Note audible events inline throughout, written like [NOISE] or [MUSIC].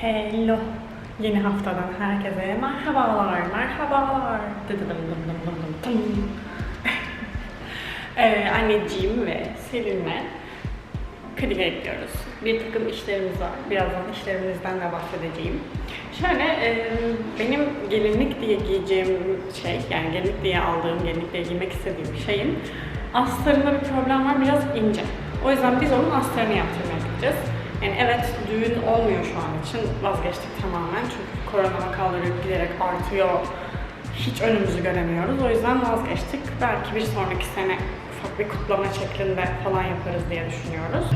Hello. Yeni haftadan herkese merhabalar, merhabalar. Dım dım [LAUGHS] ee, anneciğim ve Selin'le Kadıköy'e gidiyoruz. Bir takım işlerimiz var. Birazdan işlerimizden de bahsedeceğim. Şöyle, e, benim gelinlik diye giyeceğim şey, yani gelinlik diye aldığım, gelinlik diye giymek istediğim şeyin astarında bir problem var, biraz ince. O yüzden biz onun astarını yaptırmaya gideceğiz. Yani evet düğün olmuyor şu an için, vazgeçtik tamamen çünkü korona vakaları giderek artıyor. Hiç önümüzü göremiyoruz. O yüzden vazgeçtik. Belki bir sonraki sene ufak bir kutlama şeklinde falan yaparız diye düşünüyoruz.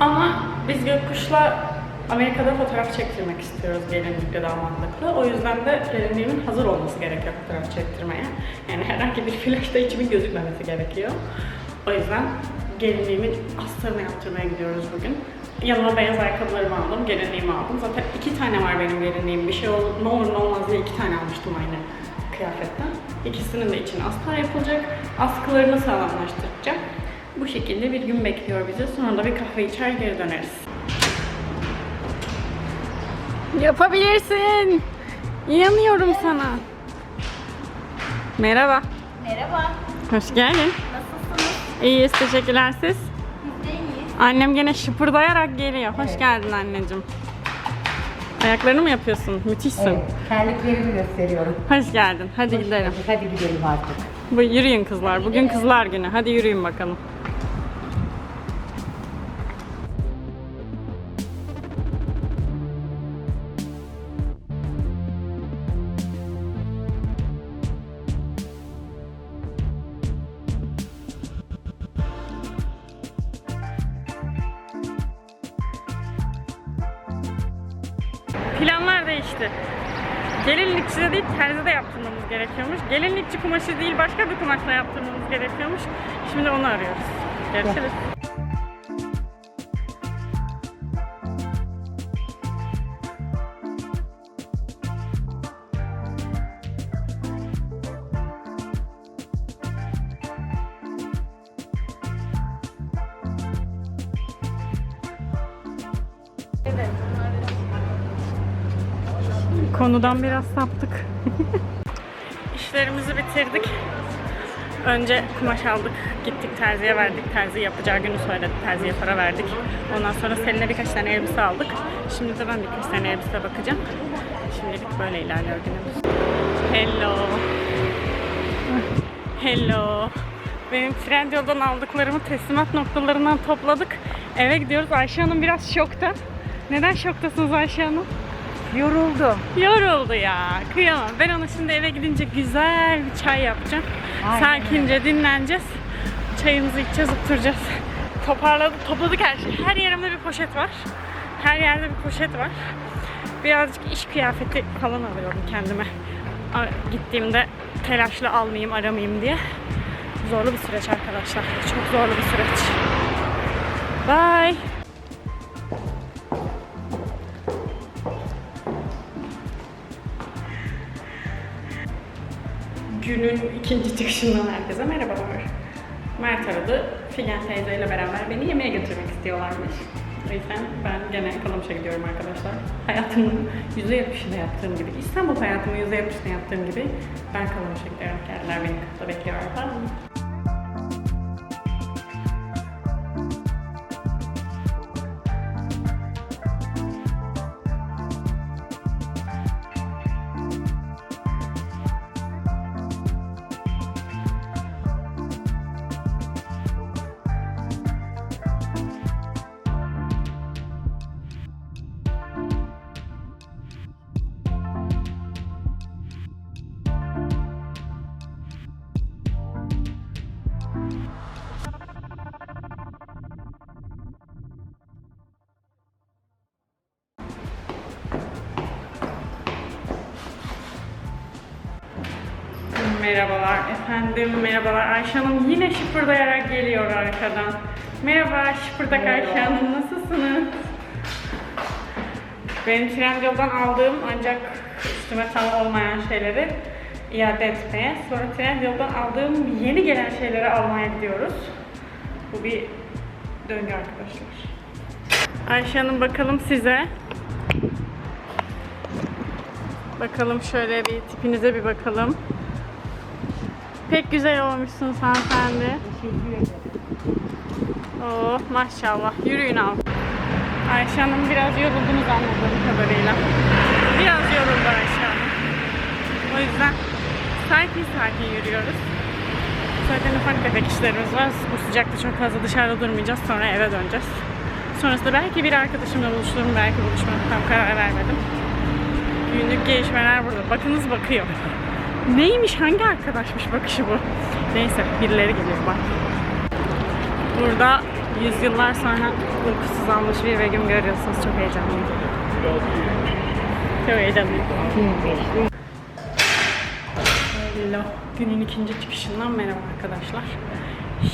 Ama biz Gökkuş'la Amerika'da fotoğraf çektirmek istiyoruz gelinlikle damatlıkla. O yüzden de gelinliğimin hazır olması gerekiyor fotoğraf çektirmeye. Yani herhangi bir flaşta içimin gözükmemesi gerekiyor. O yüzden gelinliğimin astarını yaptırmaya gidiyoruz bugün. Yanıma beyaz ayakkabılarımı aldım, gelinliğimi aldım. Zaten iki tane var benim gelinliğim. Bir şey ol, ne olur ne olmaz diye iki tane almıştım aynı kıyafetten. İkisinin de içine astar yapılacak. Askılarını sağlamlaştıracağım. Bu şekilde bir gün bekliyor bizi. Sonra da bir kahve içer geri döneriz. Yapabilirsin. İnanıyorum sana. Merhaba. Merhaba, Hoş geldin. nasılsınız? İyiyiz, teşekkürler siz. Annem gene şıpırdayarak geliyor. Hoş geldin anneciğim. Ayaklarını mı yapıyorsun? Müthişsin. Evet, terliklerimi gösteriyorum. Hoş geldin. Hadi gidelim. Hadi gidelim artık. Bu yürüyün kızlar. Bugün kızlar günü. Hadi yürüyün bakalım. Kumaşı değil başka bir kumaşla yaptırmamız gerekiyormuş. Şimdi onu arıyoruz. Görüşürüz. Konudan biraz saptık. [LAUGHS] İşlerimizi bitirdik. Önce kumaş aldık, gittik terziye verdik. Terzi yapacağı günü söyledi, terziye para verdik. Ondan sonra Selin'e birkaç tane elbise aldık. Şimdi de ben birkaç tane elbise bakacağım. Şimdilik böyle ilerliyor günümüz. Hello. Hello. Benim Trendyol'dan aldıklarımı teslimat noktalarından topladık. Eve gidiyoruz. Ayşe Hanım biraz şokta. Neden şoktasınız Ayşe Hanım? Yoruldum. Yoruldu ya. Kıyamam. Ben ona şimdi eve gidince güzel bir çay yapacağım. Aynen Sakince dinleneceğiz. Çayımızı içeceğiz, oturacağız. Toparladık, topladık her şeyi. Her yerimde bir poşet var. Her yerde bir poşet var. Birazcık iş kıyafeti falan alıyorum kendime. Gittiğimde telaşlı almayayım, aramayayım diye. Zorlu bir süreç arkadaşlar. Çok zorlu bir süreç. Bye. Günün ikinci çıkışından herkese merhabalar. Mert aradı. Figen teyzeyle beraber beni yemeğe götürmek istiyorlarmış. O yüzden ben gene Kalamış'a gidiyorum arkadaşlar. Hayatımın %70'inde yaptığım gibi, İstanbul hayatımın %70'inde yaptığım gibi ben Kalamış'a gidiyorum. Geldiler beni kapıda bekliyorlar falan. Merhabalar efendim, merhabalar. Ayşe Hanım yine şıpırdayarak geliyor arkadan. Merhaba şıpırdak Ayşe Hanım, nasılsınız? Benim Trendyol'dan aldığım ancak üstüme tam olmayan şeyleri iade etmeye, sonra Trendyol'dan aldığım yeni gelen şeyleri almaya gidiyoruz. Bu bir döngü arkadaşlar. Ayşe Hanım bakalım size Bakalım şöyle bir tipinize bir bakalım. Pek güzel olmuşsunuz hanımefendi. Teşekkür. Oh maşallah. Yürüyün al. Ayşe Hanım biraz yoruldunuz anladığım kadarıyla. Biraz yoruldu Ayşe Hanım. O yüzden sakin sakin yürüyoruz. Zaten ufak tefek işlerimiz var. Bu sıcakta çok fazla dışarıda durmayacağız. Sonra eve döneceğiz. Sonrasında belki bir arkadaşımla buluşurum. Belki buluşmam. Tam karar vermedim. Günlük gelişmeler burada. Bakınız bakıyor. Neymiş? Hangi arkadaşmış bakışı bu? Neyse birileri geliyor bak. Burada yüzyıllar sonra uykusuz almış bir Begüm görüyorsunuz. Çok heyecanlıyım. Çok heyecanlıyım. Hello. Günün ikinci çıkışından merhaba arkadaşlar.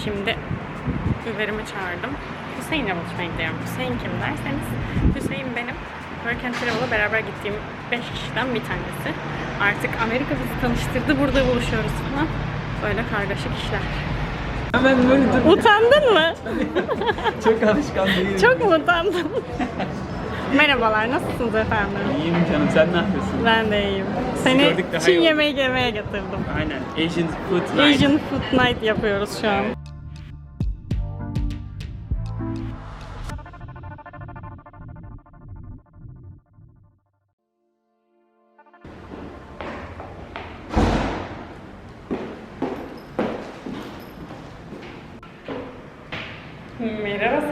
Şimdi Uber'imi çağırdım. Hüseyin'le buluşmaya gidiyorum. Hüseyin kim derseniz Hüseyin benim Work and Travel'a beraber gittiğim 5 kişiden bir tanesi. Artık Amerika bizi tanıştırdı. Burada buluşuyoruz falan. Böyle kargaşık işler. Hemen böyle dur. Utandın mı? [LAUGHS] Çok alışkan değilim. Çok mu utandın? Merhabalar, nasılsınız efendim? İyiyim canım sen ne yapıyorsun? Ben de iyiyim. Seni Çin yemeği yemeye getirdim. Aynen. Asian Food Night. Asian Food Night yapıyoruz şu an.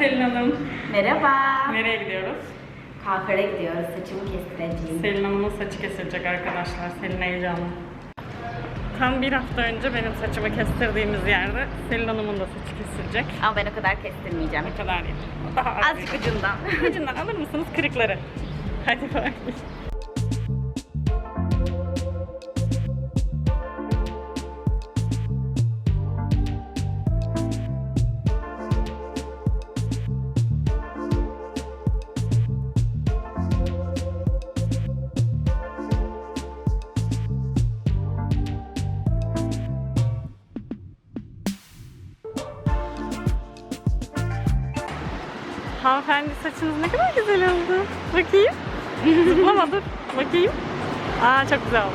Selin Hanım. Merhaba. Nereye gidiyoruz? Kuaföre gidiyoruz. Saçımı kestireceğim. Selin Hanım'ın saçı kesilecek arkadaşlar. Selin heyecanlı. Tam bir hafta önce benim saçımı kestirdiğimiz yerde Selin Hanım'ın da saçı kesilecek. Ama ben o kadar kestirmeyeceğim. Ne kadar değil. Daha az. Azıcık ucundan. Ucundan alır mısınız kırıkları? Hadi bak. Hanımefendi saçınız ne kadar güzel oldu. Bakayım. Zıplama dur. Bakayım. Aa çok güzel oldu.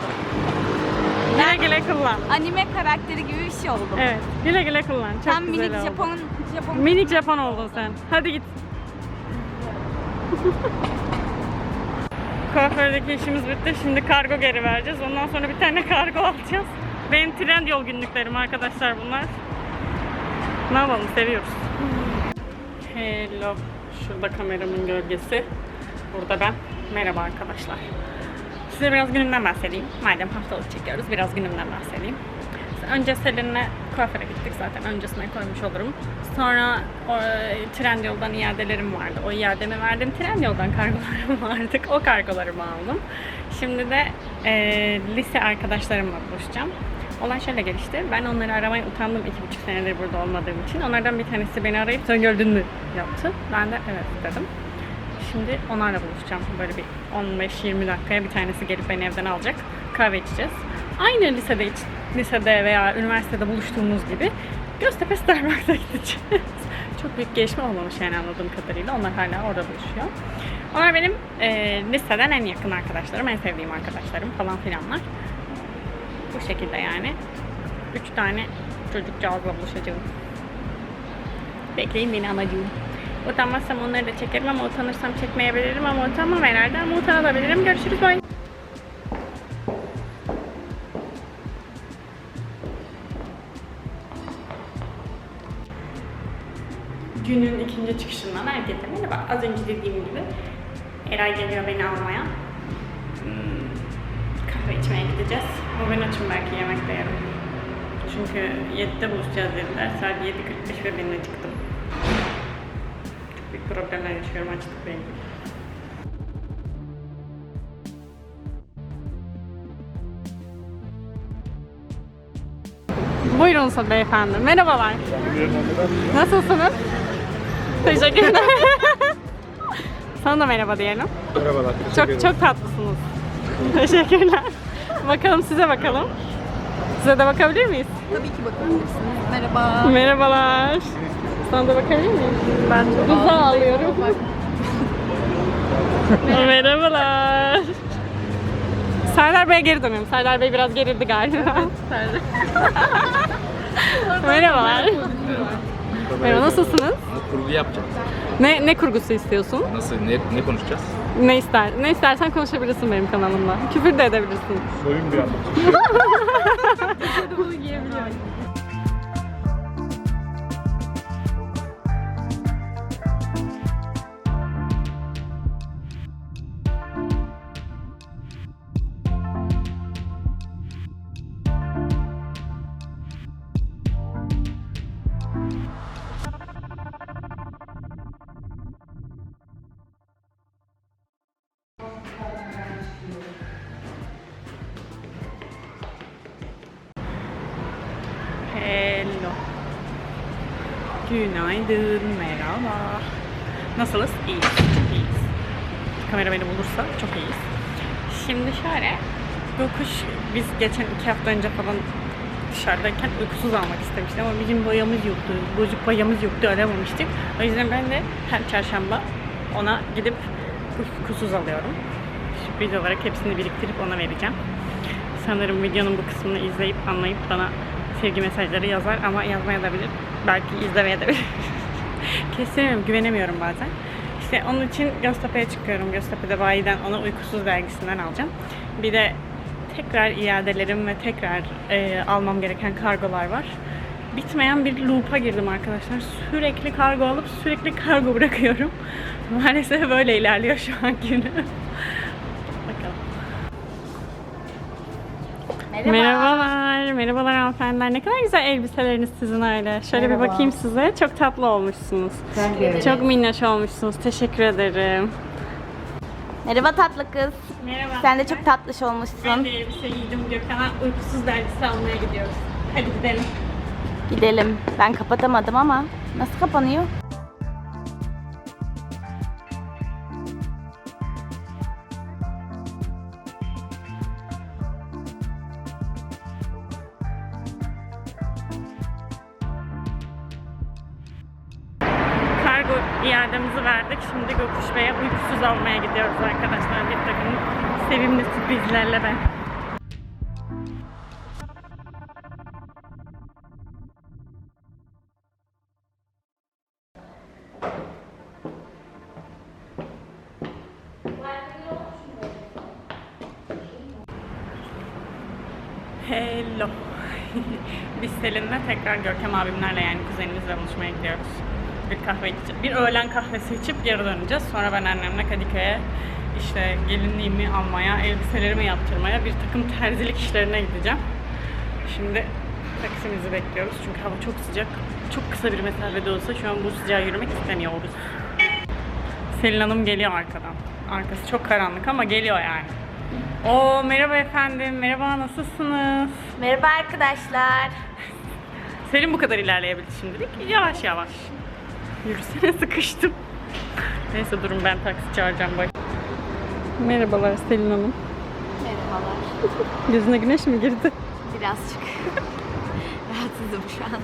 Güle güle kullan. Anime karakteri gibi bir şey oldu. Evet. Güle güle kullan. Çok Tam güzel minik oldu. Japon Japon Minik Japon oldun sen. Hadi git. [LAUGHS] Kuafördeki işimiz bitti. Şimdi kargo geri vereceğiz. Ondan sonra bir tane kargo alacağız. Benim trend yol günlüklerim arkadaşlar bunlar. Ne yapalım seviyoruz. Hello. Şurada kameramın gölgesi. Burada ben. Merhaba arkadaşlar. Size biraz günümden bahsedeyim. Madem haftalık çekiyoruz biraz günümden bahsedeyim. Önce Selin'le kuaföre gittik zaten. Öncesine koymuş olurum. Sonra o, Trendyol'dan iadelerim vardı. O iademi verdim. Trendyol'dan kargolarım [LAUGHS] vardı. O kargolarımı aldım. Şimdi de e, lise arkadaşlarımla buluşacağım. Olay şöyle gelişti. Ben onları aramaya utandım iki buçuk senedir burada olmadığım için. Onlardan bir tanesi beni arayıp sen gördün mü yaptı. Ben de evet dedim. Şimdi onlarla buluşacağım. Böyle bir 15-20 dakikaya bir tanesi gelip beni evden alacak. Kahve içeceğiz. Aynı lisede iç- lisede veya üniversitede buluştuğumuz gibi Göztepe Starbucks'a [LAUGHS] gideceğiz. Çok büyük gelişme olmamış yani anladığım kadarıyla. Onlar hala orada buluşuyor. Onlar benim e, liseden en yakın arkadaşlarım, en sevdiğim arkadaşlarım falan filanlar. Bu şekilde yani. Üç tane çocukcağızla buluşacağım. Bekleyin beni anacığım. Utanmazsam onları da çekerim ama utanırsam çekmeyebilirim ama utanmam herhalde ama utanabilirim. Görüşürüz bye. Günün ikinci çıkışından herkese merhaba. Az önce dediğim gibi Eray geliyor beni almaya. Hmm, kahve içmeye gideceğiz. O gün açım belki yemek de yerim. Çünkü 7'de buluşacağız dediler. Saat 7.45 ve ben çıktım. Çok büyük problemler yaşıyorum açlıkla ilgili. Buyurun Sa- beyefendi. Merhabalar. Nasılsınız? Teşekkürler. Sana da merhaba diyelim. Merhabalar. Çok çok tatlısınız. Teşekkürler. Bakalım size bakalım. Size de bakabilir miyiz? Tabii ki bakabilirsiniz. Merhaba. Merhabalar. Sana da bakabilir miyim? Ben Buza alıyorum. [LAUGHS] Merhabalar. Serdar Bey'e geri dönüyorum. Serdar Bey biraz gerildi galiba. [LAUGHS] Merhabalar. Merhaba, nasılsınız? Kurgu yapacağız. Ne ne kurgusu istiyorsun? Nasıl, ne, ne konuşacağız? Ne ister? Ne istersen konuşabilirsin benim kanalımda. Küfür de edebilirsin. Soyun bir anda. [LAUGHS] Hello. Günaydın, merhaba. Nasılız? İyiyiz, iyiyiz. Kamera beni bulursa çok iyiyiz. Şimdi şöyle, yokuş biz geçen iki hafta önce falan dışarıdayken uykusuz almak istemiştim ama bizim boyamız yoktu, bozuk boyamız yoktu, aramamıştık. O yüzden ben de her çarşamba ona gidip uykusuz alıyorum. Sürpriz olarak hepsini biriktirip ona vereceğim. Sanırım videonun bu kısmını izleyip anlayıp bana sevgi mesajları yazar ama yazmaya da bilir. Belki izlemeye de bilir. [LAUGHS] Kestiremiyorum, güvenemiyorum bazen. İşte onun için Göztepe'ye çıkıyorum. Göztepe'de bayiden ona uykusuz dergisinden alacağım. Bir de tekrar iadelerim ve tekrar e, almam gereken kargolar var. Bitmeyen bir loop'a girdim arkadaşlar. Sürekli kargo alıp sürekli kargo [LAUGHS] bırakıyorum. Maalesef böyle ilerliyor şu an günü. Bakalım. Merhaba. Merhabalar, merhabalar hanımefendiler. Ne kadar güzel elbiseleriniz sizin öyle. Şöyle bir Merhaba. bakayım size. Çok tatlı olmuşsunuz. Öyle. Çok minnoş olmuşsunuz. Teşekkür ederim. Merhaba tatlı kız. Merhaba. Sen de çok tatlış olmuşsun. Ben de elbise giydim. Gökhan'a uykusuz dergisi almaya gidiyoruz. Hadi gidelim. Gidelim. Ben kapatamadım ama nasıl kapanıyor? İademizi verdik. Şimdi Göküş Bey'e uykusuz almaya gidiyoruz arkadaşlar. Bir takım sevimli sürprizlerle ben. Hello. [LAUGHS] Biz Selin'le tekrar Görkem abimlerle yani kuzenimizle buluşmaya gidiyoruz. Bir kahve içeceğiz. Bir öğlen kahvesi içip geri döneceğiz. Sonra ben annemle Kadıköy'e işte gelinliğimi almaya, elbiselerimi yaptırmaya, bir takım terzilik işlerine gideceğim. Şimdi taksimizi bekliyoruz çünkü hava çok sıcak. Çok kısa bir mesafede olsa şu an bu sıcağa yürümek istemiyoruz. Selin Hanım geliyor arkadan. Arkası çok karanlık ama geliyor yani. Oo merhaba efendim, merhaba nasılsınız? Merhaba arkadaşlar. Selin bu kadar ilerleyebildi şimdilik. Yavaş yavaş. Yürüsene [LAUGHS] sıkıştım. Neyse durun ben taksi çağıracağım bak. Merhabalar Selin Hanım. Merhabalar. [LAUGHS] Gözüne güneş mi girdi? Birazcık. [LAUGHS] Rahatsızım şu an.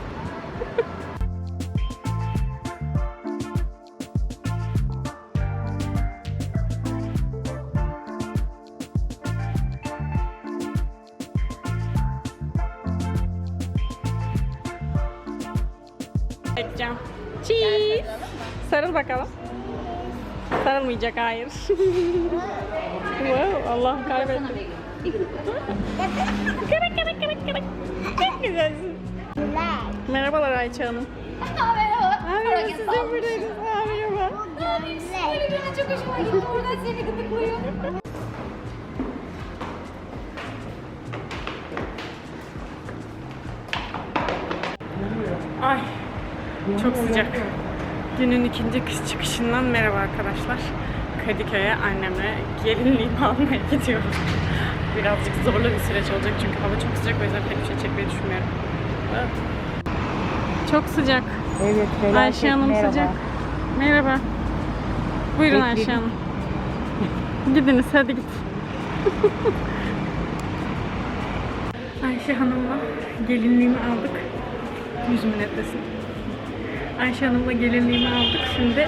Sarılmayacak hayır. [LAUGHS] wow, Allah kaybettim. [LAUGHS] kırık kırık kırık kırık. Çok güzelsin. Merhabalar Ayça Hanım. Merhaba. Merhaba, siz de buradaydınız. Aa, merhaba. Söylediğine çok hoşuma gitti. Oradan seni gıdıklıyor. Ay çok sıcak. Günün ikinci kış çıkışından merhaba arkadaşlar. Kadıköy'e annemle gelinliğimi [LAUGHS] almaya gidiyoruz. Birazcık zorlu bir süreç olacak çünkü hava çok sıcak o yüzden pek bir şey çekmeyi düşünmüyorum. Evet. Çok sıcak. Evet, felaket. Ayşe Hanım merhaba. sıcak. Merhaba. Buyurun Ayşe Bekledim. Hanım. Gidiniz hadi git. [LAUGHS] Ayşe Hanım'la gelinliğimi aldık. Yüzümü netlesin. Ayşe Hanım'la gelinliğimi aldık. Şimdi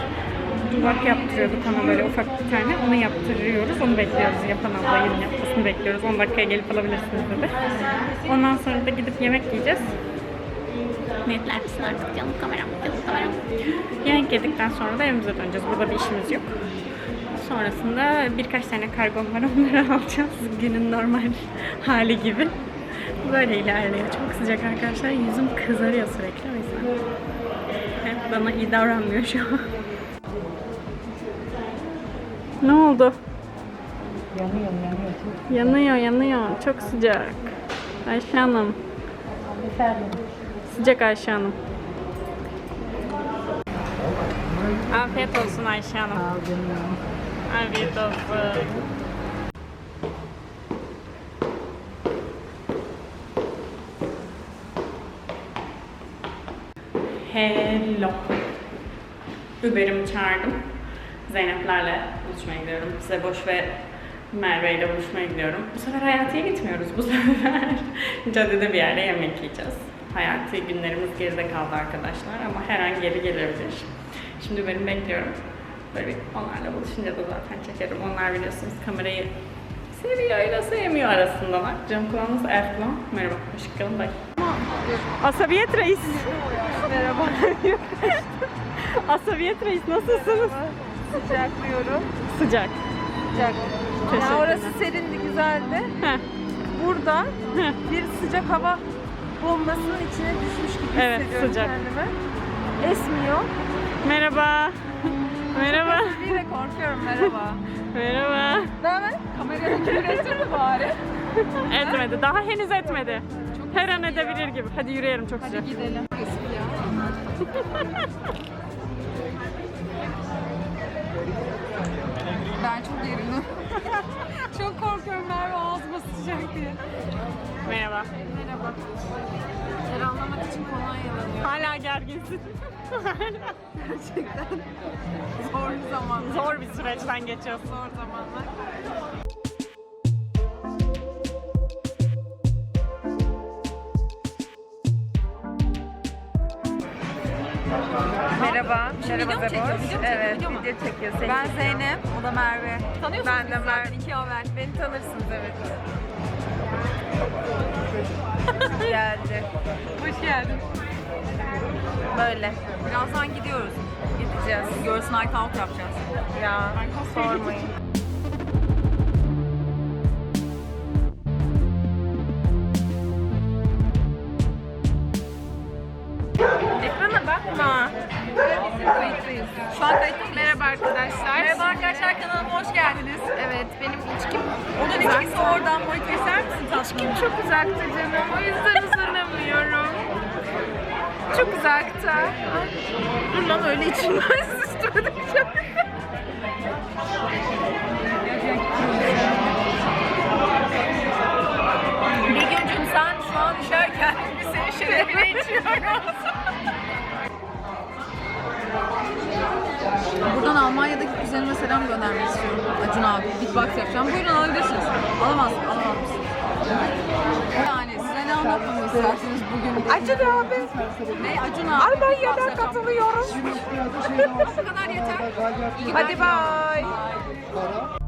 duvak yaptırıyorduk ona böyle ufak bir tane. Onu yaptırıyoruz. Onu bekliyoruz. Yapan ablayın yapmasını bekliyoruz. 10 dakikaya gelip alabilirsiniz dedi. Ondan sonra da gidip yemek yiyeceğiz. Niyetler misin artık canım kameram, canım kameram. Yemek yedikten sonra da evimize döneceğiz. Burada bir işimiz yok. Sonrasında birkaç tane kargom var [LAUGHS] onları alacağız. Günün normal hali gibi. Böyle ilerliyor. Çok sıcak arkadaşlar. Yüzüm kızarıyor sürekli o yüzden. Bana iyi davranmıyor şu an. Ne oldu? Yanıyorum yanıyor. Çok Yanıyor, yanıyor. Çok sıcak. Ayşe Hanım. efendim. Sıcak Ayşe Hanım. Afiyet olsun Ayşe Hanım. Afiyet olsun. Hello. Uber'imi çağırdım. Zeynep'lerle buluşmaya gidiyorum. Size boş ve Merve ile buluşmaya gidiyorum. Bu sefer Hayati'ye gitmiyoruz. Bu [LAUGHS] sefer caddede bir yerde yemek yiyeceğiz. Hayati günlerimiz geride kaldı arkadaşlar ama her an geri gelebilir. Şimdi Uber'imi bekliyorum. Böyle onlarla buluşunca da zaten çekerim. Onlar biliyorsunuz kamerayı seviyor ile sevmiyor arasındalar. Cam kulağınız Erflon. Merhaba, hoş geldin. Asabiyet Reis. Merhaba. [LAUGHS] Asabiyet Reis nasılsınız? Sıcaklıyorum. Sıcak. Sıcak. Teşekkürler. Ya orası serindi, güzeldi. Heh. Burada Heh. bir sıcak hava bombasının içine düşmüş gibi Evet, hissediyorum sıcak. kendimi. Esmiyor. Merhaba. Merhaba. Bir de korkuyorum merhaba. [LAUGHS] Merhaba. Ne haber? Kamerada küfür ettin mi bari? Etmedi. Daha henüz etmedi. Her an edebilir gibi. Hadi yürüyelim çok sıcak. Gidelim. Ben çok gerildim. [LAUGHS] çok korkuyorum Merve ağzıma sıcak diye. Merhaba. Merhaba. Ferahlanmak için kolonyalanıyor. Hala gerginsin. Gerçekten zor bir zaman. Zor bir süreçten geçiyorsun. Zor zamanlar. Merhaba, merhaba Zeboş. Evet, video çekiyor seni. Ben Zeynep, o da Merve. Tanıyorsunuz ben de Merve. iki haber. Beni tanırsınız evet. Geldi. Hoş geldin. Böyle. Birazdan gidiyoruz. Gideceğiz. Girls Night Out yapacağız. Ya, sormayın. İçkim. Onun içkisi oradan boy keser misin tatlım? İçkim çok uzaktı canım. O yüzden uzanamıyorum. Çok uzakta. Dur lan öyle içilmez. Üstüme [LAUGHS] dökeceğim. Bilgimcim sen şu an içerken biz senin şerefine içiyoruz. Kuzenime selam göndermek istiyorum. Acun abi. Beatbox yapacağım. Buyurun alabilirsiniz. Alamaz, alamaz mısınız? Yani size ne anlatmamı istersiniz bugün? Acun abi. Ne Acun abi? Almanya'dan katılıyorum. [LAUGHS] Bu kadar yeter. İyi Hadi ben- bay. Bye.